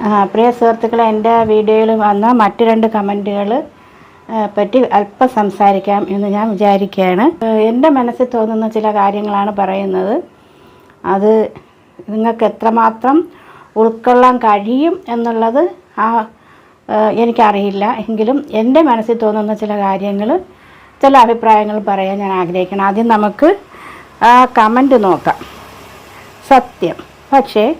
പ്രിയ സുഹൃത്തുക്കളെ എന്റെ വീഡിയോയിൽ വന്ന മറ്റു രണ്ട് കമന്റുകൾ പറ്റി അല്പം സംസാരിക്കാം എന്ന് ഞാൻ വിചാരിക്കുകയാണ്. എന്റെ മനസ്സിൽ തോന്നുന്ന ചില കാര്യങ്ങളാണ് പറയുന്നത്. അത് നിങ്ങൾക്ക് എത്രമാത്രം ഉൾക്കൊള്ളാൻ കഴിയും എന്നുള്ളത് ആ, എനിക്കറിയില്ല. എങ്കിലും എന്റെ മനസ്സിൽ തോന്നുന്ന ചില കാര്യങ്ങൾ ചില അഭിപ്രായങ്ങൾ പറയാൻ ഞാൻ ആഗ്രഹിക്കണം ആദ്യം നമുക്ക് ആ കമന്റ് നോക്കാം. സത്യം. പക്ഷേ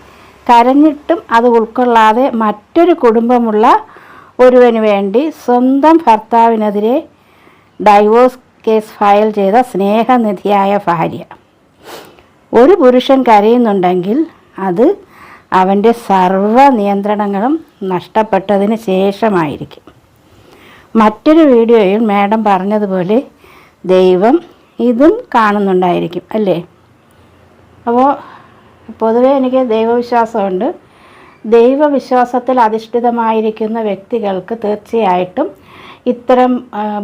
കരഞ്ഞിട്ടും അത് ഉൾക്കൊള്ളാതെ മറ്റൊരു കുടുംബമുള്ള ഒരുവന് വേണ്ടി സ്വന്തം ഭർത്താവിനെതിരെ ഡൈവോഴ്സ് കേസ് ഫയൽ ചെയ്ത സ്നേഹനിധിയായ ഭാര്യ ഒരു പുരുഷൻ കരയുന്നുണ്ടെങ്കിൽ അത് അവന്റെ സർവ നിയന്ത്രണങ്ങളും നഷ്ടപ്പെട്ടതിന് ശേഷമായിരിക്കും. മറ്റൊരു വീഡിയോയിൽ മാഡം പറഞ്ഞതുപോലെ ദൈവം ഇതും കാണുന്നുണ്ടായിരിക്കും അല്ലേ? അപ്പോൾ പൊതുവേ എനിക്ക് ദൈവവിശ്വാസമുണ്ട്. ദൈവവിശ്വാസത്തിൽ അധിഷ്ഠിതമായിരിക്കുന്ന വ്യക്തികൾക്ക് തീർച്ചയായിട്ടും ഇത്തരം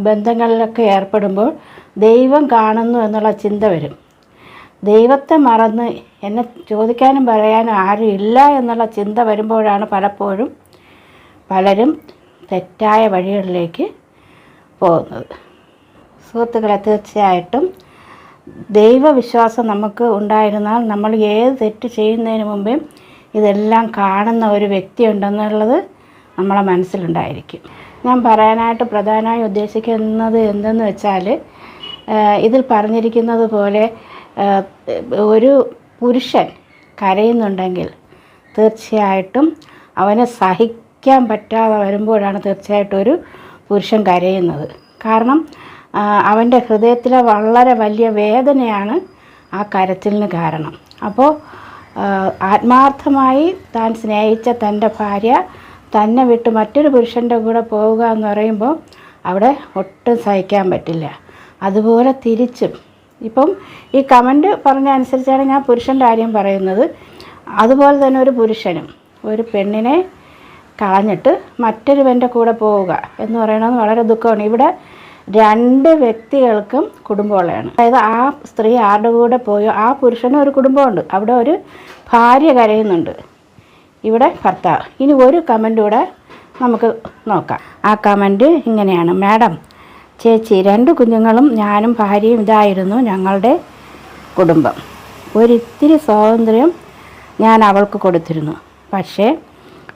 ബന്ധങ്ങളിലൊക്കെ ഏർപ്പെടുമ്പോൾ ദൈവം കാണുന്നു എന്നുള്ള ചിന്ത വരും. ദൈവത്തെ മറന്ന് എന്നെ ചോദിക്കാനും പറയാനും ആരും ഇല്ല എന്നുള്ള ചിന്ത വരുമ്പോഴാണ് പലപ്പോഴും പലരും തെറ്റായ വഴികളിലേക്ക് പോകുന്നത്. സുഹൃത്തുക്കളെ തീർച്ചയായിട്ടും ദൈവവിശ്വാസം നമുക്ക് ഉണ്ടായിരുന്നാൽ നമ്മൾ ഏത് തെറ്റ് ചെയ്യുന്നതിന് മുമ്പേ ഇതെല്ലാം കാണുന്ന ഒരു വ്യക്തി ഉണ്ടെന്നുള്ളത് നമ്മളെ മനസ്സിലുണ്ടായിരിക്കും. ഞാൻ പറയാനായിട്ട് പ്രധാനമായി ഉദ്ദേശിക്കുന്നത് എന്തെന്ന് വെച്ചാൽ ഇതിൽ പറഞ്ഞിരിക്കുന്നത് പോലെ ഒരു പുരുഷൻ കരയുന്നുണ്ടെങ്കിൽ തീർച്ചയായിട്ടും അവനെ സഹിക്കാൻ പറ്റാതെ വരുമ്പോഴാണ് തീർച്ചയായിട്ടും ഒരു പുരുഷൻ കരയുന്നത്. കാരണം അവന്റെ ഹൃദയത്തിലെ വളരെ വലിയ വേദനയാണ് ആ കരച്ചിലിന് കാരണം. അപ്പോൾ ആത്മാർത്ഥമായി താൻ സ്നേഹിച്ച തന്റെ ഭാര്യ തന്നെ വിട്ട് മറ്റൊരു പുരുഷന്റെ കൂടെ പോവുക എന്ന് പറയുമ്പോൾ അവിടെ ഒട്ടും സഹിക്കാൻ പറ്റില്ല. അതുപോലെ തിരിച്ചും. ഇപ്പം ഈ കമന്റ് പറഞ്ഞ അനുസരിച്ചാണ് ഞാൻ പുരുഷന്റെ കാര്യം പറയുന്നത്. അതുപോലെ തന്നെ ഒരു പുരുഷനും ഒരു പെണ്ണിനെ കളഞ്ഞിട്ട് മറ്റൊരുവന്റെ കൂടെ പോവുക എന്ന് പറയുന്നത് വളരെ ദുഃഖമാണ്. ഇവിടെ രണ്ട് വ്യക്തികൾക്കും കുടുംബമുള്ളതാണ്. അതായത് ആ സ്ത്രീ ആരുടെ കൂടെ പോയോ ആ പുരുഷനും ഒരു കുടുംബമുണ്ട്. അവിടെ ഒരു ഭാര്യ കരയുന്നുണ്ട്. ഇവിടെ ഭർത്താവ്. ഇനി ഒരു കമന്റ് കൂടെ നമുക്ക് നോക്കാം. ആ കമന്റ് ഇങ്ങനെയാണ്. മാഡം ചേച്ചി രണ്ട് കുഞ്ഞുങ്ങളും ഞാനും ഭാര്യയും ഇതായിരുന്നു ഞങ്ങളുടെ കുടുംബം. ഒരിത്തിരി സ്വാതന്ത്ര്യം ഞാൻ അവൾക്ക് കൊടുത്തിരുന്നു. പക്ഷേ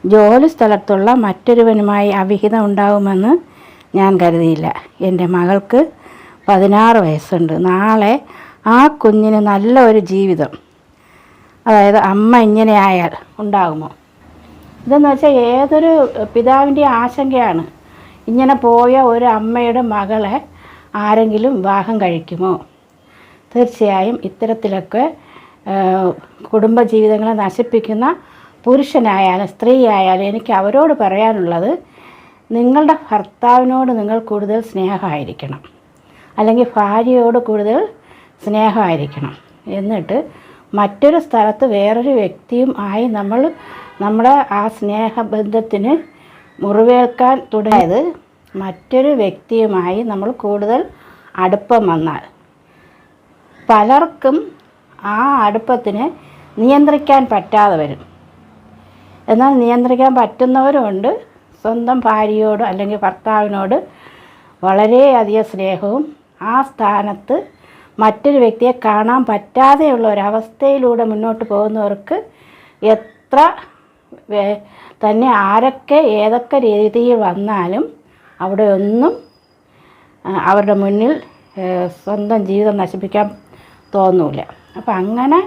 ജോലി സ്ഥലത്തുള്ള മറ്റൊരുവനുമായി അവിഹിതം ഉണ്ടാവുമെന്ന് ഞാൻ കരുതിയില്ല. എന്റെ മകൾക്ക് പതിനാറ് വയസ്സുണ്ട്. നാളെ ആ കുഞ്ഞിന് നല്ല ഒരു ജീവിതം. അതായത് അമ്മ ഇങ്ങനെ ആയാൽ ഉണ്ടാകുമോ? ഇതെന്ന് വെച്ചാൽ ഏതൊരു പിതാവിന്റെ ആശങ്കയാണ്. ഇങ്ങനെ പോയ ഒരു അമ്മയുടെ മകളെ ആരെങ്കിലും വിവാഹം കഴിക്കുമോ? തീർച്ചയായും ഇത്തരത്തിലൊക്കെ കുടുംബജീവിതങ്ങളെ നശിപ്പിക്കുന്ന പുരുഷനായാലും സ്ത്രീയായാലും എനിക്ക് അവരോട് പറയാനുള്ളത് നിങ്ങളുടെ ഭർത്താവിനോട് നിങ്ങൾ കൂടുതൽ സ്നേഹമായിരിക്കണം. അല്ലെങ്കിൽ ഭാര്യയോട് കൂടുതൽ സ്നേഹമായിരിക്കണം. എന്നിട്ട് മറ്റൊരു സ്ഥലത്ത് വേറൊരു വ്യക്തിയും ആയി നമ്മൾ നമ്മുടെ ആ സ്നേഹബന്ധത്തിന് മുറിവേൽക്കാൻ തുടങ്ങിയത് മറ്റൊരു വ്യക്തിയുമായി നമ്മൾ കൂടുതൽ അടുപ്പം വന്നാൽ. പലർക്കും ആ അടുപ്പത്തിന് നിയന്ത്രിക്കാൻ പറ്റാതെ വരും. എന്നാൽ നിയന്ത്രിക്കാൻ പറ്റുന്നവരുമുണ്ട് സ്വന്തം ഭാര്യയോട് അല്ലെങ്കിൽ ഭർത്താവിനോട് വളരെയധികം സ്നേഹവും ആ സ്ഥാനത്ത് മറ്റൊരു വ്യക്തിയെ കാണാൻ പറ്റാതെയുള്ള ഒരവസ്ഥയിലൂടെ മുന്നോട്ട് പോകുന്നവർക്ക് എത്ര തന്നെ ആരൊക്കെ ഏതൊക്കെ രീതിയിൽ വന്നാലും അവിടെ ഒന്നും അവരുടെ മുന്നിൽ സ്വന്തം ജീവിതം നശിപ്പിക്കാൻ തോന്നൂല. അപ്പം അങ്ങനെ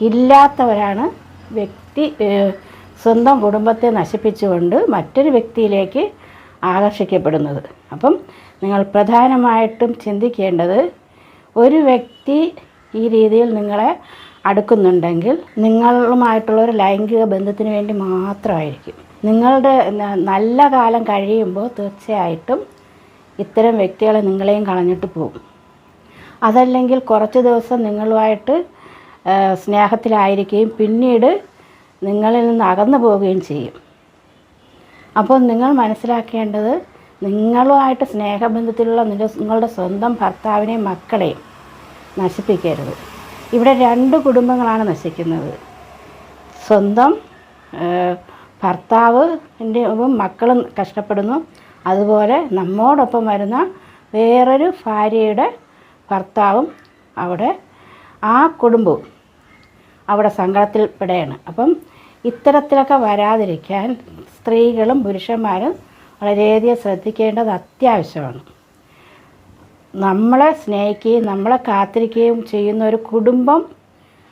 ഇല്ലാത്തവരാണ് വ്യക്തി സ്വന്തം കുടുംബത്തെ നശിപ്പിച്ചുകൊണ്ട് മറ്റൊരു വ്യക്തിയിലേക്ക് ആകർഷിക്കപ്പെടുന്നത്. അപ്പം നിങ്ങൾ പ്രധാനമായിട്ടും ചിന്തിക്കേണ്ടത് ഒരു വ്യക്തി ഈ രീതിയിൽ നിങ്ങളെ അടുക്കുന്നുണ്ടെങ്കിൽ നിങ്ങളുമായിട്ടുള്ള ഒരു ലൈംഗിക ബന്ധത്തിന് വേണ്ടി മാത്രമായിരിക്കും. നിങ്ങളുടെ നല്ല കാലം കഴിയുമ്പോൾ തീർച്ചയായിട്ടും ഇത്തരം വ്യക്തികളെ നിങ്ങളെയും കളഞ്ഞിട്ട് പോകും. അതല്ലെങ്കിൽ കുറച്ച് ദിവസം നിങ്ങളുമായിട്ട് സ്നേഹത്തിലായിരിക്കുകയും പിന്നീട് നിങ്ങളിൽ നിന്ന് അകന്നു പോവുകയും ചെയ്യും. അപ്പോൾ നിങ്ങൾ മനസ്സിലാക്കേണ്ടത് നിങ്ങളുമായിട്ട് സ്നേഹബന്ധത്തിലുള്ള നിങ്ങളുടെ സ്വന്തം ഭർത്താവിനെയും മക്കളെയും നശിപ്പിക്കരുത്. ഇവിടെ രണ്ട് കുടുംബങ്ങളാണ് നശിക്കുന്നത്. സ്വന്തം ഭർത്താവിന്റെ മക്കളും കഷ്ടപ്പെടുന്നു. അതുപോലെ നമ്മോടൊപ്പം വരുന്ന വേറൊരു ഭാര്യയുടെ ഭർത്താവും അവിടെ ആ കുടുംബവും അവിടെ സങ്കടത്തിൽ അപ്പം ഇത്തരത്തിലൊക്കെ വരാതിരിക്കാൻ സ്ത്രീകളും പുരുഷന്മാരും വളരെയധികം ശ്രദ്ധിക്കേണ്ടത് അത്യാവശ്യമാണ്. നമ്മളെ സ്നേഹിക്കുകയും നമ്മളെ കാത്തിരിക്കുകയും ചെയ്യുന്ന ഒരു കുടുംബം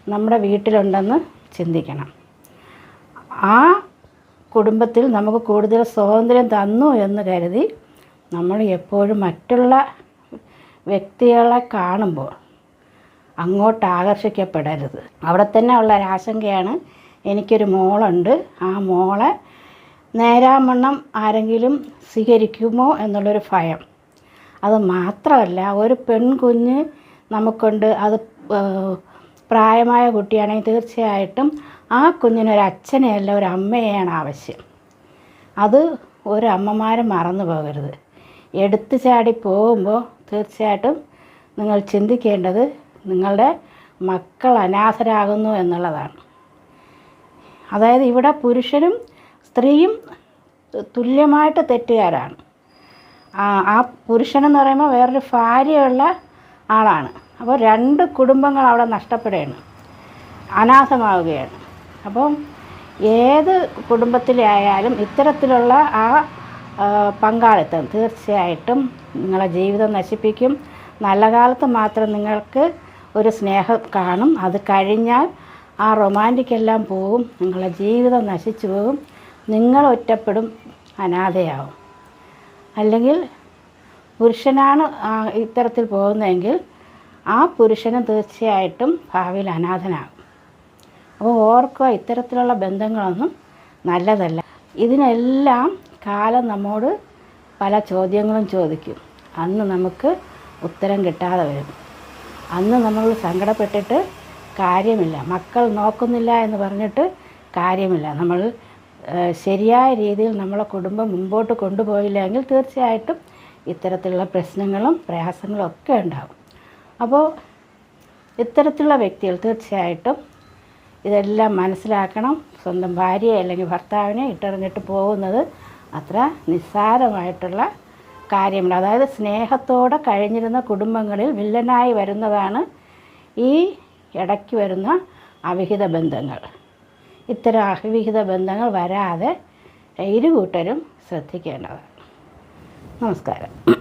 നമ്മുടെ വീട്ടിലുണ്ടെന്ന് ചിന്തിക്കണം. ആ കുടുംബത്തിൽ നമുക്ക് കൂടുതൽ സ്വാതന്ത്ര്യം തന്നു എന്ന് കരുതി നമ്മൾ എപ്പോഴും മറ്റുള്ള വ്യക്തികളെ കാണുമ്പോൾ അങ്ങോട്ട് ആകർഷിക്കപ്പെടരുത്. അവിടെ തന്നെ ഉള്ള ഒരാശങ്കയാണ് എനിക്കൊരു മോളുണ്ട്. ആ മോളെ നേരാമണ്ണം ആരെങ്കിലും സ്വീകരിക്കുമോ എന്നുള്ളൊരു ഭയം. അത് മാത്രമല്ല ഒരു പെൺകുഞ്ഞ് നമുക്കുണ്ട്. അത് പ്രായമായ കുട്ടിയാണെങ്കിൽ തീർച്ചയായിട്ടും ആ കുഞ്ഞിനൊരു അച്ഛനെയല്ല ഒരു അമ്മയെയാണ് ആവശ്യം. അത് ഒരു അമ്മമാർ മറന്നു പോകരുത്. എടുത്തു ചാടി പോകുമ്പോൾ തീർച്ചയായിട്ടും നിങ്ങൾ ചിന്തിക്കേണ്ടത് നിങ്ങളുടെ മക്കൾ അനാഥരാകുന്നു എന്നുള്ളതാണ്. അതായത് ഇവിടെ പുരുഷനും സ്ത്രീയും തുല്യമായിട്ട് തെറ്റുകാരാണ്. ആ പുരുഷനെന്ന് പറയുമ്പോൾ വേറൊരു ഭാര്യയുള്ള ആളാണ്. അപ്പോൾ രണ്ട് കുടുംബങ്ങൾ അവിടെ നഷ്ടപ്പെടുകയാണ്. അനാഥമാവുകയാണ്. അപ്പം ഏത് കുടുംബത്തിലായാലും ഇത്തരത്തിലുള്ള ആ ആ, പങ്കാളിത്തം തീർച്ചയായിട്ടും നിങ്ങളെ ജീവിതം നശിപ്പിക്കും. നല്ല കാലത്ത് മാത്രം നിങ്ങൾക്ക് ഒരു സ്നേഹം കാണും. അത് കഴിഞ്ഞാൽ ആ റൊമാന്റിക് എല്ലാം പോവും നിങ്ങളുടെ ജീവിതം നശിച്ചു പോകും നിങ്ങൾ ഒറ്റപ്പെടും അനാഥയാവും. അല്ലെങ്കിൽ പുരുഷനാണ് ഇത്തരത്തിൽ പോകുന്നതെങ്കിൽ ആ പുരുഷനും തീർച്ചയായിട്ടും ഭാവിയിൽ അനാഥനാകും. അപ്പോൾ ഓർക്കുക ഇത്തരത്തിലുള്ള ബന്ധങ്ങളൊന്നും നല്ലതല്ല. ഇതിനെല്ലാം കാലം നമ്മോട് പല ചോദ്യങ്ങളും ചോദിക്കും. അന്ന് നമുക്ക് ഉത്തരം കിട്ടാതെ വരും. അന്ന് നമ്മൾ സങ്കടപ്പെട്ടിട്ട് കാര്യമില്ല. മക്കൾ നോക്കുന്നില്ല എന്ന് പറഞ്ഞിട്ട് കാര്യമില്ല. നമ്മൾ ശരിയായ രീതിയിൽ നമ്മളെ കുടുംബം മുമ്പോട്ട് കൊണ്ടുപോയില്ലെങ്കിൽ തീർച്ചയായിട്ടും ഇത്തരത്തിലുള്ള പ്രശ്നങ്ങളും പ്രയാസങ്ങളും ഒക്കെ ഉണ്ടാകും. അപ്പോൾ ഇത്തരത്തിലുള്ള വ്യക്തികൾ തീർച്ചയായിട്ടും ഇതെല്ലാം മനസ്സിലാക്കണം. സ്വന്തം ഭാര്യയെ അല്ലെങ്കിൽ ഭർത്താവിനെ ഇട്ടെറിഞ്ഞിട്ട് പോകുന്നത് അത്ര നിസ്സാരമായിട്ടുള്ള കാര്യമില്ല. അതായത് സ്നേഹത്തോടെ കഴിഞ്ഞിരുന്ന കുടുംബങ്ങളിൽ വില്ലനായി വരുന്നതാണ് ഈ ഇടയ്ക്ക് വരുന്ന അവിഹിത ബന്ധങ്ങൾ. ഇത്തരം അവിഹിത ബന്ധങ്ങൾ വരാതെ ഇരു കൂട്ടരും ശ്രദ്ധിക്കേണ്ടതാണ്. നമസ്കാരം.